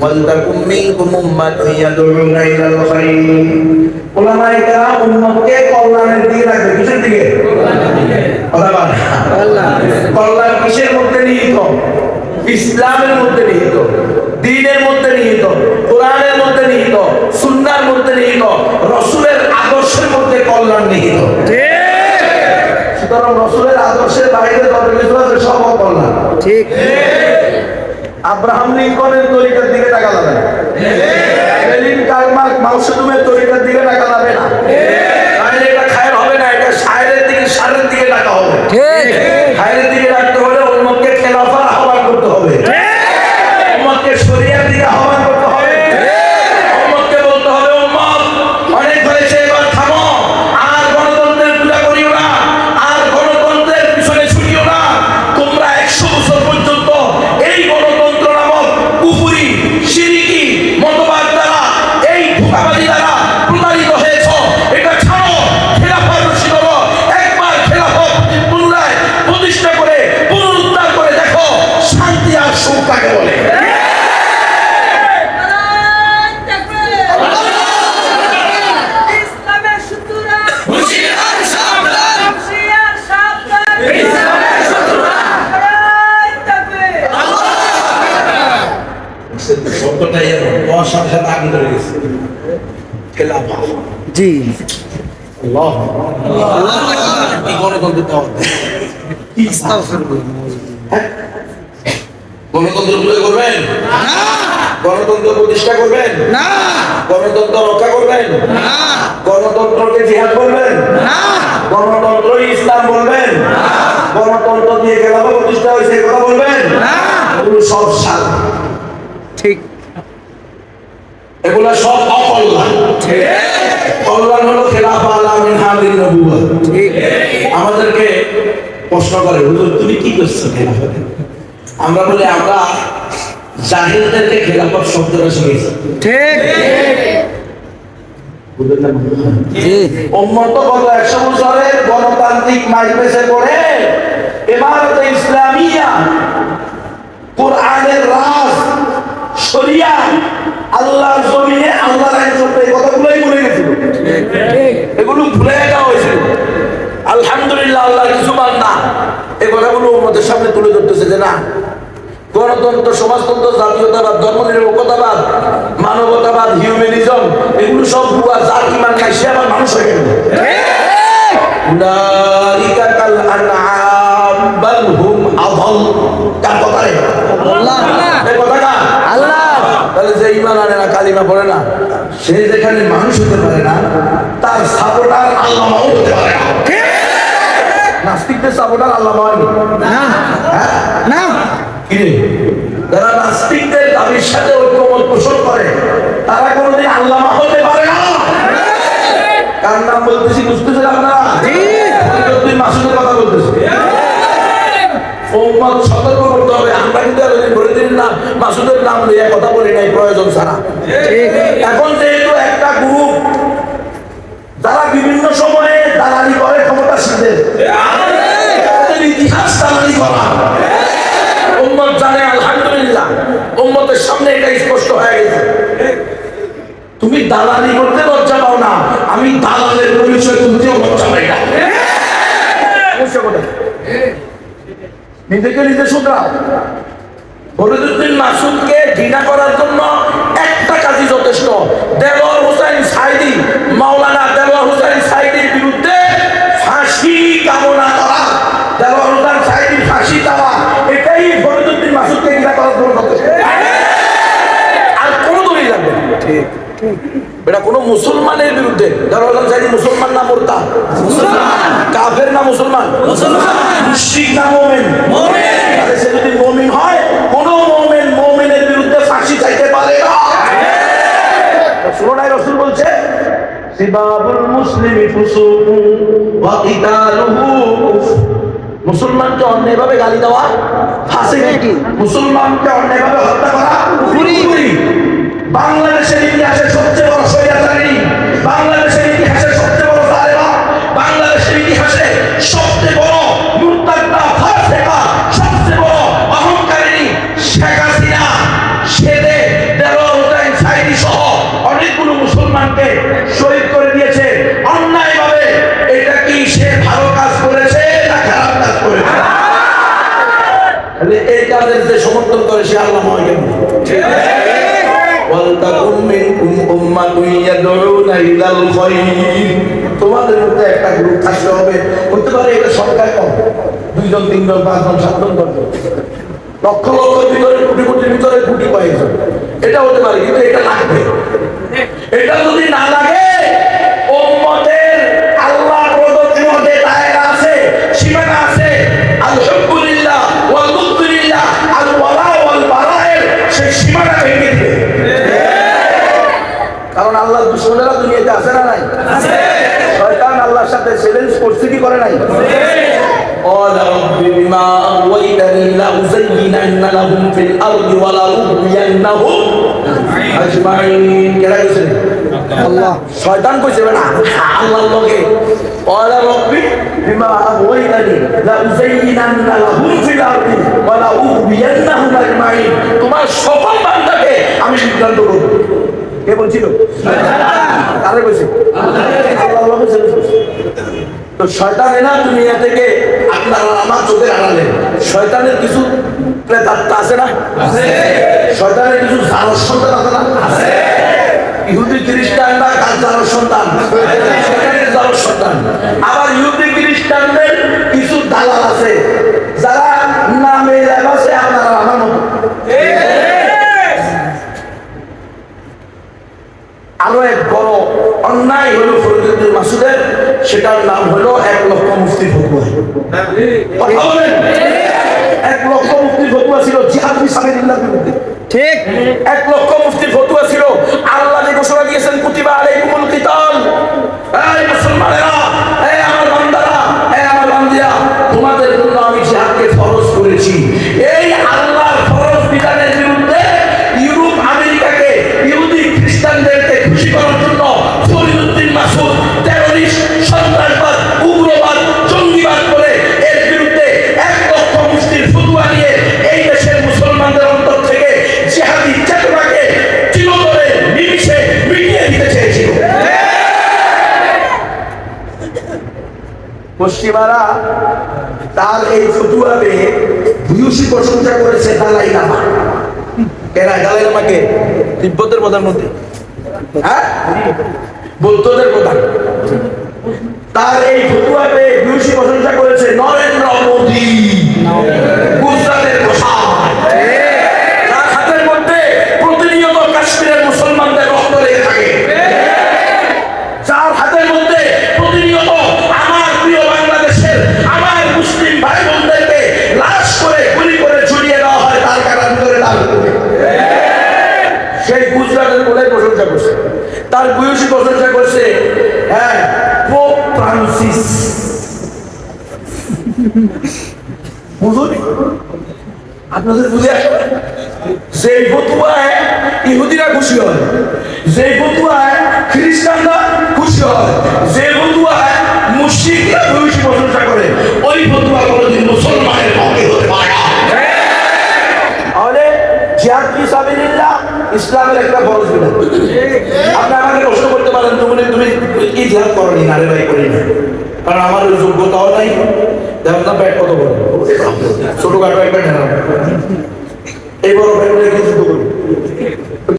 ওয়ালতাকুম মিনকুম উম্মাতুন ইয়াদউনা ইলাল খায়র উলামায়ে কেরাম উম্মতকে কল্যাণের দিকে রাখবে কিসের দিকে কথা বল কল্যাণ কিসের মধ্যে নিহিত, ইসলামের মধ্যে নিহিত দ্বীনের মধ্যে নিহিত, কোরআনের মধ্যে নিহিত সুন্নাহর মধ্যে নিহিত রসূলের আদর্শের মধ্যে কল্যাণ নিহিত সুতরাং রসুলের আদর্শের বাইরে যত কিছু আছে সব অকল্যাণ ঠিক আব্রাহাম লিঙ্কনের তরিকার দিকে টাকা যাবে না লেনিন কার্মার্ক মাউসেদুমের তরিকার দিকে টাকা যাবে না। তাহলে এটা খায়ের হবে না এটা শায়ের দিকে সারের দিকে টাকা হবে। ঠিক। খায়ের দিকে শব্দটাই হওয়ার সাথে সাথে আগে ধরে গেছে খেলাফা জি। আল্লাহ। গণতন্ত্র গণতন্ত্র প্রয়োগ করবেন? গণতন্ত্র প্রতিষ্ঠা করবেন? না। গণতন্ত্র রক্ষা করবেন? না। গণতন্ত্রকে জিহাদ করবেন? না। গণতন্ত্র ইসলাম বলবেন? গণতন্ত্র দিয়ে খেলাফা প্রতিষ্ঠা হয়েছে কথা বলবেন? না। এগুলো সব সাল ঠিক। এগুলো সব অকল্যাণ। কল্যাণ হলো খেলাফা আলা মিন হাদিন ঠিক। আমাদেরকে প্রশ্ন করে হুজুর তুমি কি করছ খেলাফত? আমরা বলি আমরা জাহিলদেরকে খেলাফত শব্দটা ঠিক। জি। গত একশো বছরের গণতান্ত্রিক মাইপেসে পড়ে এমারতে ইসলামিয়া কোরআনের রাজ শরিয়া আল্লাহর জমিনে আল্লাহর আইন চলতে এই কথাগুলোই ভুলে গেছিল। এগুলো ভুলে হয়েছিল। আলহামদুলিল্লাহ আল্লাহ কিছু মান না। এই কথাগুলো সামনে তুলে ধরতেছে যে না গণতন্ত্র সমাজতন্ত্র জাতীয়তাবাদ ধর্মনিরপেক্ষতাবাদ মানবতাবাদ হিউম্যানিজম এগুলো সব ভুয়া যার ইমান নাই সে আবার মানুষ হয়ে গেল। উলাইকা কাল আনআম বাল হুম আযাল কার কথা রে? আল্লাহ। কথা কার? আল্লাহ। তাহলে যে ইমান আনে না কালিমা পড়ে না সে যেখানে মানুষ হতে পারে না তার সাপোর্টার আল্লাহ হতে পারে না। নাস্তিকদের সাপোর্টার আল্লাহ হয়নি। না। না। কিরে যারা নাস্তিকদের দাবির সাথে ঐক্যমত পোষণ করে তারা কোনোদিন আল্লাহ হতে পারে না। কার নাম বলতেছি বুঝতেছেন আপনারা? মাসুদের কথা বলতেছি। উম্মত সতর্ক করতে হবে। আমরা কিন্তু মাসুদের নাম নিয়ে কথা বলি নাই প্রয়োজন ছাড়া। এখন যেহেতু একটা গ্রুপ যারা বিভিন্ন সময়ে দালালি করে ক্ষমতাসীনদের। ইতিহাস দালালি করা। উম্মতের সামনে এটা স্পষ্ট হয়ে গেছে। তুমি দালালি করতে লজ্জা পাও না, আমি দালালের পরিচয় তুলতেও লজ্জা পাই না নিজেকে নিজে শুধরাও। ফরিদুদ্দিন মাসুদকে ঘৃণা করার জন্য একটা কাজই যথেষ্ট। দেলোয়ার হোসেন সাইদি মাওলানা দেলোয়ার হোসেন মুসলমানের বিরুদ্ধে। সাইদি মুসলমান না মোরতা কাফের না মুসলমান? মুসলমান। না মুমিন? তাহলে সে যদি মুমিন হয় কোন মুমিন মুমিনের বিরুদ্ধে ফাঁসি চাইতে পারে না। রসুল বলছে সিবাবুল মুসলিমি ফুসুকু ওয়া কিতালুহু। মুসলমানকে অন্যায়ভাবে গালি দেওয়া ফাঁসি মুসলমানকে অন্যায়ভাবে হত্যা করা বাংলাদেশের ইতিহাসে তোমাদের একটা গ্রুপ হবে। হতে পারে এটা সরকার দুইজন, তিনজন, পাঁচজন, সাতজন দশজন লক্ষ লক্ষ ভিতরে, কোটি কোটির ভিতরে কোটি কয়েকজন। এটা হতে পারে, কিন্তু এটা লাগবে। এটা যদি না লাগে بما أغويتني لأزينن لهم في الأرض ولأغوينهم أجمعين কেরা কইছে আল্লাহ শয়তান কইছে না আল্লাহর লগে قال رب بما أغويتني لأزينن لهم في الأرض ولأغوينهم أجمعين তোমার সকল বান্দাকে আমি সিদ্ধান্ত করব কে বলছিল কারে কইছে আল্লাহ আল্লাহ কইছে তো শয়তানে না দুনিয়া থেকে আপনার আমার চোখে আড়ালে। শয়তানের কিছু প্রেতাত্মা আছে না? শয়তানের কিছু জারস সন্তান আছে না? ইহুদি খ্রিস্টানরা কার জারস সন্তান? শয়তানের জারস সন্তান। আবার ইহুদি খ্রিস্টানদের কিছু দালাল আছে যারা নামে লেবাসে আপনারা আমার মতো আরও এক বড় অন্যায় হলো ফরিদুদ্দিন মাসুদের সেটার নাম হলো এক লক্ষ মুফতি ফতুয়া। কথা বলেন? এক লক্ষ মুফতি ফতুয়া ছিল জিহাদ ফিসাবিলিল্লাহর বিরুদ্ধে। ঠিক। এক লক্ষ মুফতি ফতুয়া ছিল আল্লাহ যে ঘোষণা দিয়েছেন পশ্চিমারা তার এই ফতুয়াতে ভূয়সী প্রশংসা করেছে দালাই লামা। এরা দালাই লামাকে তিব্বতের প্রধানমন্ত্রী। হ্যাঁ? বৌদ্ধদের প্রধান। তার এই ফতুয়াতে ভূয়সী প্রশংসা তার বয়সী প্রশংসা করছে হ্যাঁ পোপ ফ্রান্সিস। বুঝুন? আপনাদের বুঝে? যেই ফতুয়ায় ইহুদিরা খুশি হয় যেই ফতুয়ায় খ্রিস্টানরা খুশি হয় যে ফতুয়ায় মুশরিকরা প্রশংসা করে ওই ফতুয়া কোনোদিন মুসলমানের পক্ষে হতে পারে না। তাহলে জিহাদ কি ইসলামের একটা বড় সুবিধা আপনি আমাকে প্রশ্ন করতে পারেন, তুমি তুমি কি জিহাদ করনি? না রে ভাই, করি না কারণ আমার ওই যোগ্যতাও নাই। দেখুন না, ব্যাট কত বড়। ছোটখাটো একটা ঢেলা এই বড় ব্যাট